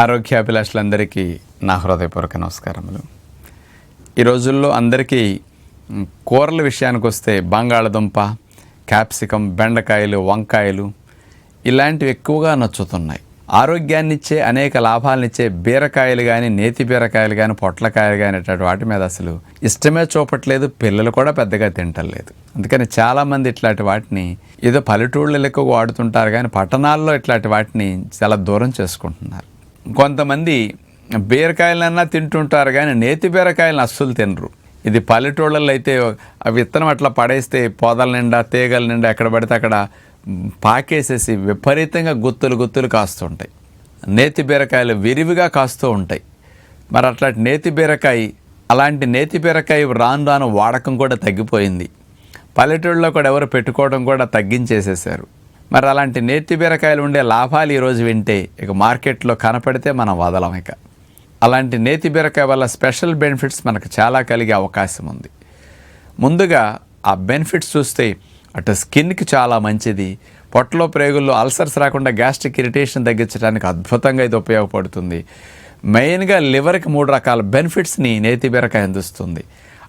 ఆరోగ్యాభిలాషులందరికీ నా హృదయపూర్వక నమస్కారములు. ఈ రోజుల్లో అందరికీ కూరల విషయానికి వస్తే బంగాళదుంప క్యాప్సికం బెండకాయలు వంకాయలు ఇలాంటివి ఎక్కువగా నచ్చుతున్నాయి. ఆరోగ్యాన్నిచ్చే అనేక లాభాలనిచ్చే బీరకాయలు కానీ నేతి బీరకాయలు కానీ పొట్లకాయలు కానీ ఇట్లాంటి వాటి మీద అసలు ఇష్టమే చూపట్లేదు పిల్లలు కూడా పెద్దగా తింటలేదు అందుకని చాలామంది ఇట్లాంటి వాటిని ఏదో పల్లెటూళ్ళలో ఎక్కువ వాడుతుంటారు కానీ పట్టణాల్లో ఇట్లాంటి వాటిని చాలా దూరం చేసుకుంటున్నారు. కొంతమంది బీరకాయలన్నా తింటుంటారు కానీ నేతి బీరకాయలను అస్సలు తినరు. ఇది పల్లెటూళ్ళల్లో అయితే ఆ విత్తనం అట్లా పడేస్తే పొదల నిండా తీగల నిండా ఎక్కడ పడితే అక్కడ పాకేసేసి విపరీతంగా గుత్తులు గుత్తులు కాస్తుంటాయి. నేతి బీరకాయలు విరివిగా కాస్తూ ఉంటాయి. మరి అట్లాంటి నేతి బీరకాయ అలాంటి నేతి బీరకాయ రాను రాను వాడకం కూడా తగ్గిపోయింది. పల్లెటూళ్ళలో కూడా ఎవరు పెట్టుకోవడం కూడా తగ్గించేసేసారు మరి అలాంటి నేతి బీరకాయలు ఉండే లాభాలు ఈరోజు వింటే ఇక మార్కెట్లో కనపడితే మనం వదలం ఇక. అలాంటి నేతి బీరకాయ వల్ల స్పెషల్ బెనిఫిట్స్ మనకు చాలా కలిగే అవకాశం ఉంది. ముందుగా ఆ బెనిఫిట్స్ చూస్తే అటు స్కిన్కి చాలా మంచిది పొట్టలో ప్రేగుల్లో అల్సర్స్ రాకుండా గ్యాస్ట్రిక్ ఇరిటేషన్ తగ్గించడానికి అద్భుతంగా ఇది ఉపయోగపడుతుంది. మెయిన్గా లివర్కి మూడు రకాల బెనిఫిట్స్ని నేతి బీరకాయ అందిస్తుంది.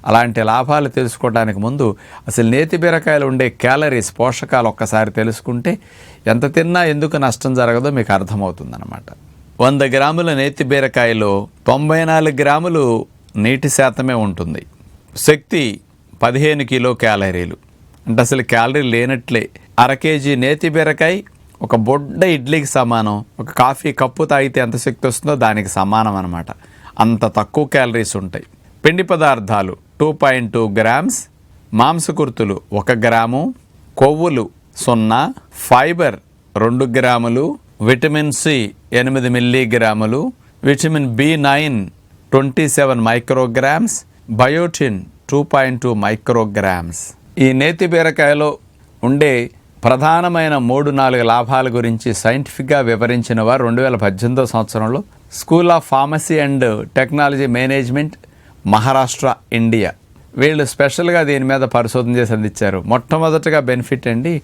అలాంటి లాభాలు తెలుసుకోవడానికి ముందు అసలు నేతి బీరకాయలు ఉండే క్యాలరీస్ పోషకాలు ఒక్కసారి తెలుసుకుంటే ఎంత తిన్నా ఎందుకు నష్టం జరగదో మీకు అర్థమవుతుందన్నమాట. వంద గ్రాముల నేతి బీరకాయలో తొంభై నాలుగు గ్రాములు నీటి శాతమే ఉంటుంది. శక్తి పదిహేను కిలో క్యాలరీలు. అంటే అసలు క్యాలరీ లేనట్లే. అర కేజీ నేతి బీరకాయ ఒక బొడ్డ ఇడ్లీకి సమానం ఒక కాఫీ కప్పు తాగితే ఎంత శక్తి వస్తుందో దానికి సమానం అనమాట అంత తక్కువ క్యాలరీస్ ఉంటాయి. పిండి పదార్థాలు టూ పాయింట్ టూ గ్రామ్స్ మాంసకృతులు ఒక గ్రాము కొవ్వులు సున్నా ఫైబర్ రెండు గ్రాములు విటమిన్ సి ఎనిమిది మిల్లీగ్రాములు vitamin B nine twenty seven micrograms biotin two point two micrograms. ఈ నేతి బీరకాయలో ఉండే ప్రధానమైన మూడు నాలుగు లాభాల గురించి సైంటిఫిక్గా వివరించిన వారు రెండు వేల పద్దెనిమిదో సంవత్సరంలో school of pharmacy and technology management Maharashtra India. వీళ్ళు స్పెషల్గా దీని మీద పరిశోధన చేసి అందించారు. మొట్టమొదటగా బెనిఫిట్ అండి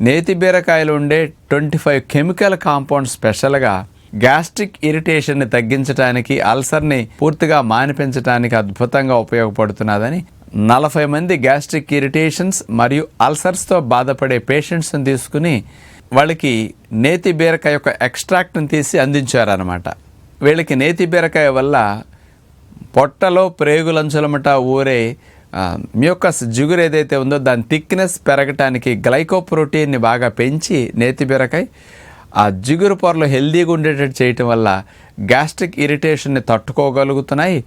నేతి బీరకాయలు ఉండే ట్వంటీ ఫైవ్ కెమికల్ కాంపౌండ్ స్పెషల్గా గ్యాస్ట్రిక్ ఇరిటేషన్ని తగ్గించడానికి అల్సర్ని పూర్తిగా మానిపించడానికి అద్భుతంగా ఉపయోగపడుతున్నదని నలభై మంది గ్యాస్ట్రిక్ ఇరిటేషన్స్ మరియు అల్సర్స్తో బాధపడే పేషెంట్స్ని తీసుకుని వాళ్ళకి నేతి బీరకాయ యొక్క ఎక్స్ట్రాక్ట్ని తీసి అందించారనమాట వీళ్ళకి నేతి బీరకాయ వల్ల పొట్టలో ప్రేగులంచులమట ఊరే మ్యూకస్ జిగురు ఏదైతే ఉందో దాని థిక్నెస్ పెరగటానికి గ్లైకోప్రోటీన్ని బాగా పెంచి నేతి బీరకాయ ఆ జిగురు పొరలు హెల్దీగా ఉండేటట్టు చేయటం వల్ల గ్యాస్ట్రిక్ ఇరిటేషన్ని తట్టుకోగలుగుతున్నాయి.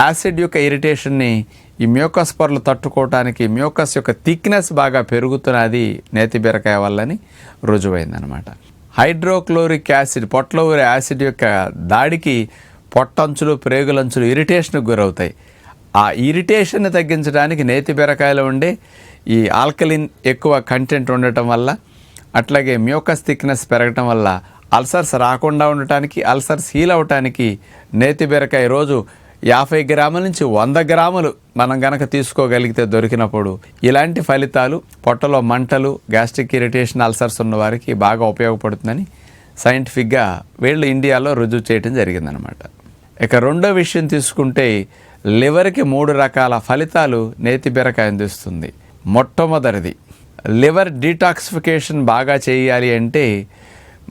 యాసిడ్ యొక్క ఇరిటేషన్ని ఈ మ్యూకస్ పొరలు తట్టుకోవటానికి మ్యూకస్ యొక్క థిక్నెస్ బాగా పెరుగుతున్నది నేతి బీరకాయ వల్లని రుజువైందనమాట హైడ్రోక్లోరిక్ యాసిడ్ పొట్టలో ఊరే యాసిడ్ యొక్క దాడికి పొట్టంచులు ప్రేగులంచులు ఇరిటేషన్కు గురవుతాయి. ఆ ఇరిటేషన్ని తగ్గించడానికి నేతి బీరకాయలో ఉండే ఈ ఆల్కలిన్ ఎక్కువ కంటెంట్ ఉండటం వల్ల అట్లాగే మ్యూకస్ థిక్నెస్ పెరగటం వల్ల అల్సర్స్ రాకుండా ఉండటానికి అల్సర్స్ హీల్ అవటానికి నేతి బీరకాయ రోజు యాభై గ్రాముల నుంచి వంద గ్రాములు మనం గనక తీసుకోగలిగితే దొరికినప్పుడు ఇలాంటి ఫలితాలు పొట్టలో మంటలు గ్యాస్ట్రిక్ ఇరిటేషన్ అల్సర్స్ ఉన్న వారికి బాగా ఉపయోగపడుతుందని సైంటిఫిక్గా వీళ్ళు ఇండియాలో రుజువు చేయడం జరిగిందనమాట ఇక రెండో విషయం తీసుకుంటే లివర్కి మూడు రకాల ఫలితాలు నేతి బీరకాయ అందిస్తుంది. మొట్టమొదటిది లివర్ డీటాక్సిఫికేషన్ బాగా చేయాలి అంటే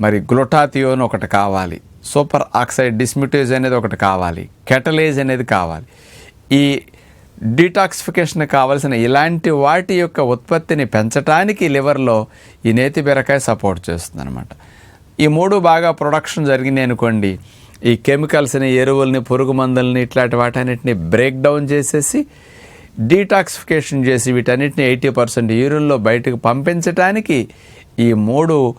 మరి గ్లూటాథియోన్ ఒకటి కావాలి సూపర్ ఆక్సైడ్ డిస్మిటేజ్ అనేది ఒకటి కావాలి కెటలేజ్ అనేది కావాలి. ఈ డీటాక్సిఫికేషన్ కావాల్సిన ఇలాంటి వాటి యొక్క ఉత్పత్తిని పెంచడానికి లివర్లో ఈ నేతి బెరకాయ సపోర్ట్ చేస్తుంది అనమాట ఈ మూడు బాగా ప్రొడక్షన్ జరిగినాయి అనుకోండి ఈ కెమికల్స్ని ఎరువుల్ని పురుగు మందుల్ని ఇట్లాంటి వాటన్నిటిని బ్రేక్ డౌన్ చేసేసి డీటాక్సిఫికేషన్ చేసి వీటన్నిటిని ఎయిటీ పర్సెంట్ యూరిన్లో బయటకు పంపించడానికి ఈ మూడు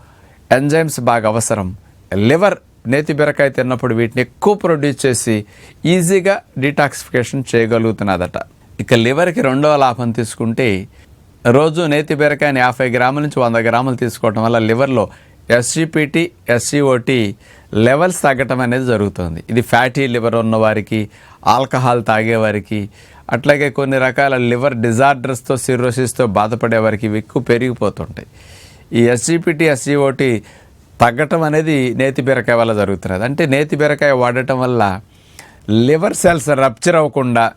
ఎంజైమ్స్ బాగా అవసరం. లివర్ నేతి బీరకాయ తిన్నప్పుడు వీటిని ఎక్కువ ప్రొడ్యూస్ చేసి ఈజీగా డీటాక్సిఫికేషన్ చేయగలుగుతున్నదట. ఇక లివర్కి రెండవ లాభం తీసుకుంటే రోజు నేతి బీరకాయని యాభై గ్రాముల నుంచి వంద గ్రాములు తీసుకోవడం వల్ల లివర్లో ఎస్జిపిటి ఎస్సిఓటి లెవెల్స్ తగ్గటం అనేది జరుగుతుంది. ఇది ఫ్యాటీ లివర్ ఉన్నవారికి ఆల్కహాల్ తాగేవారికి అట్లాగే కొన్ని రకాల లివర్ డిజార్డర్స్తో సిరోసిస్తో బాధపడే వారికి ఇవి ఎక్కువ పెరిగిపోతుంటాయి. ఈ ఎస్జిపిటి ఎస్జిఓటి తగ్గటం అనేది నేతి బీరకాయ వల్ల జరుగుతున్నది. అంటే నేతి బీరకాయ వాడటం వల్ల లివర్ సెల్స్ రప్చర్ అవ్వకుండా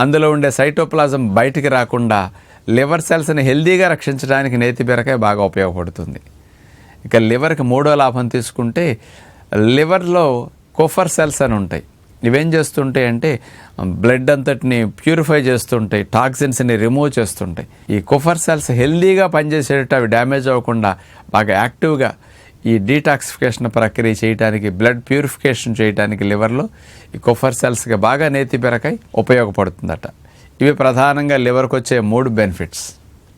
అందులో ఉండే సైటోప్లాజం బయటికి రాకుండా లివర్ సెల్స్ని హెల్దీగా రక్షించడానికి నేతి బీరకాయ బాగా ఉపయోగపడుతుంది. ఇక లివర్కి మూడో లాభం తీసుకుంటే లివర్లో కోఫర్ సెల్స్ అని ఉంటాయి. ఇవేం చేస్తుంటాయి అంటే బ్లడ్ అంతటిని ప్యూరిఫై చేస్తుంటాయి టాక్సిన్స్ని రిమూవ్ చేస్తుంటాయి. ఈ కుఫర్ సెల్స్ హెల్దీగా పనిచేసేటట్టు అవి డ్యామేజ్ అవ్వకుండా బాగా యాక్టివ్గా ఈ డీటాక్సిఫికేషన్ ప్రక్రియ చేయడానికి బ్లడ్ ప్యూరిఫికేషన్ చేయడానికి లివర్లో ఈ కుఫర్ సెల్స్కి బాగా నేతి బెరకాయ ఉపయోగపడుతుందట. ఇవి ప్రధానంగా లివర్కి వచ్చే మూడు బెనిఫిట్స్.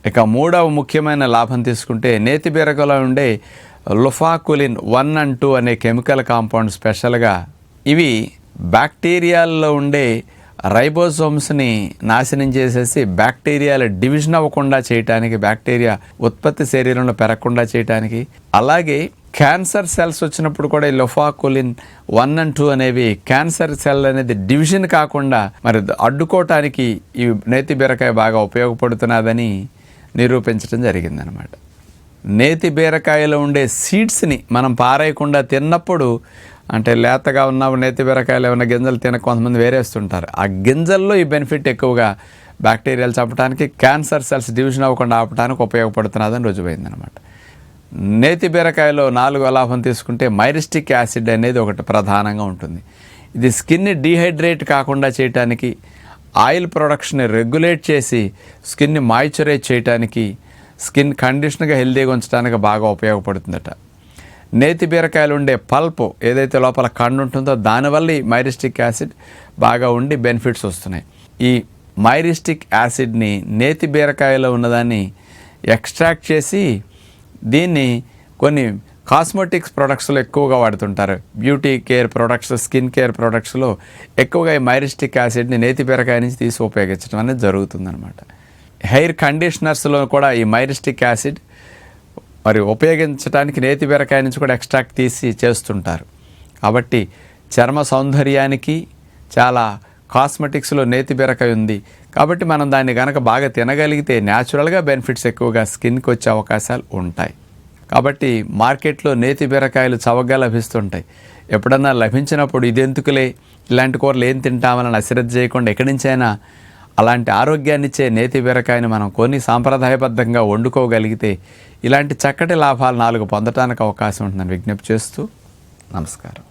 ఇక మూడవ ముఖ్యమైన లాభం తీసుకుంటే నేతి బీరకలో ఉండే లుఫాకులిన్ వన్ అండ్ టూ అనే కెమికల్ కాంపౌండ్ స్పెషల్గా ఇవి బ్యాక్టీరియాల్లో ఉండే రైబోసోమ్స్ని నాశనం చేసేసి బ్యాక్టీరియాల డివిజన్ అవ్వకుండా చేయటానికి బ్యాక్టీరియా ఉత్పత్తి శరీరంలో పెరగకుండా చేయటానికి. అలాగే క్యాన్సర్ సెల్స్ వచ్చినప్పుడు కూడా ఈ లొఫాకులిన్ వన్ అండ్ టూ అనేవి క్యాన్సర్ సెల్ అనేది డివిజన్ కాకుండా మరి అడ్డుకోవటానికి ఈ నేతి బీరకాయ బాగా ఉపయోగపడుతున్నదని నిరూపించడం జరిగిందనమాట నేతి బీరకాయలో ఉండే సీడ్స్ని మనం పారేయకుండా తిన్నప్పుడు అంటే లేతగా ఉన్న నేతి బీరకాయలు ఏమైనా గింజలు తిన కొంతమంది వేరేస్తుంటారు. ఆ గింజల్లో ఈ బెనిఫిట్ ఎక్కువగా బ్యాక్టీరియాలు చంపడానికి క్యాన్సర్ సెల్స్ డివిజన్ అవ్వకుండా ఆపడానికి ఉపయోగపడుతున్నదని రుజువైందనమాట నేతి బీరకాయలో నాలుగు లాభం తీసుకుంటే మైరిస్టిక్ యాసిడ్ అనేది ఒకటి ప్రధానంగా ఉంటుంది. ఇది స్కిన్ని డీహైడ్రేట్ కాకుండా చేయటానికి ఆయిల్ ప్రొడక్షన్ రెగ్యులేట్ చేసి స్కిన్ని మాయిశ్చరైజ్ చేయటానికి స్కిన్ కండిషన్గా హెల్తీగా ఉంచడానికి బాగా ఉపయోగపడుతుందట. నేతి బీరకాయలు ఉండే పల్ప్ ఏదైతే లోపల కండు ఉంటుందో దానివల్ల ఈ మైరిస్టిక్ యాసిడ్ బాగా ఉండి బెనిఫిట్స్ వస్తున్నాయి. ఈ మైరిస్టిక్ యాసిడ్ని నేతి బీరకాయలో ఉన్నదాన్ని ఎక్స్ట్రాక్ట్ చేసి దీన్ని కొన్ని కాస్మెటిక్స్ ప్రొడక్ట్స్లో ఎక్కువగా వాడుతుంటారు. Beauty care products skin care ప్రొడక్ట్స్లో ఎక్కువగా ఈ మైరిస్టిక్ యాసిడ్ని నేతి బీరకాయ నుంచి తీసి ఉపయోగించడం అనేది జరుగుతుందన్నమాట. హెయిర్ కండిషనర్స్లో కూడా ఈ మైరిస్టిక్ యాసిడ్ మరి ఉపయోగించడానికి నేతి బీరకాయ నుంచి కూడా ఎక్స్ట్రాక్ట్ తీసి చేస్తుంటారు. కాబట్టి చర్మ సౌందర్యానికి చాలా కాస్మెటిక్స్లో నేతి బీరకాయ ఉంది. కాబట్టి మనం దాన్ని కనుక బాగా తినగలిగితే న్యాచురల్గా బెనిఫిట్స్ ఎక్కువగా స్కిన్కి వచ్చే అవకాశాలు ఉంటాయి. కాబట్టి మార్కెట్లో నేతి బీరకాయలు చవకగా లభిస్తుంటాయి. ఎప్పుడన్నా లభించినప్పుడు ఇదెందుకులే? ఇలాంటి కూరలు ఏం తింటామని అశ్రద్ధ చేయకుండా ఎక్కడి నుంచైనా అలాంటి ఆరోగ్యాన్నిచ్చే నేతి బీరకాయని మనం కొని సాంప్రదాయబద్ధంగా వండుకోగలిగితే ఇలాంటి చక్కటి లాభాలు నాలుగు పొందటానికి అవకాశం ఉంటుందని విజ్ఞప్తి చేస్తూ నమస్కారం.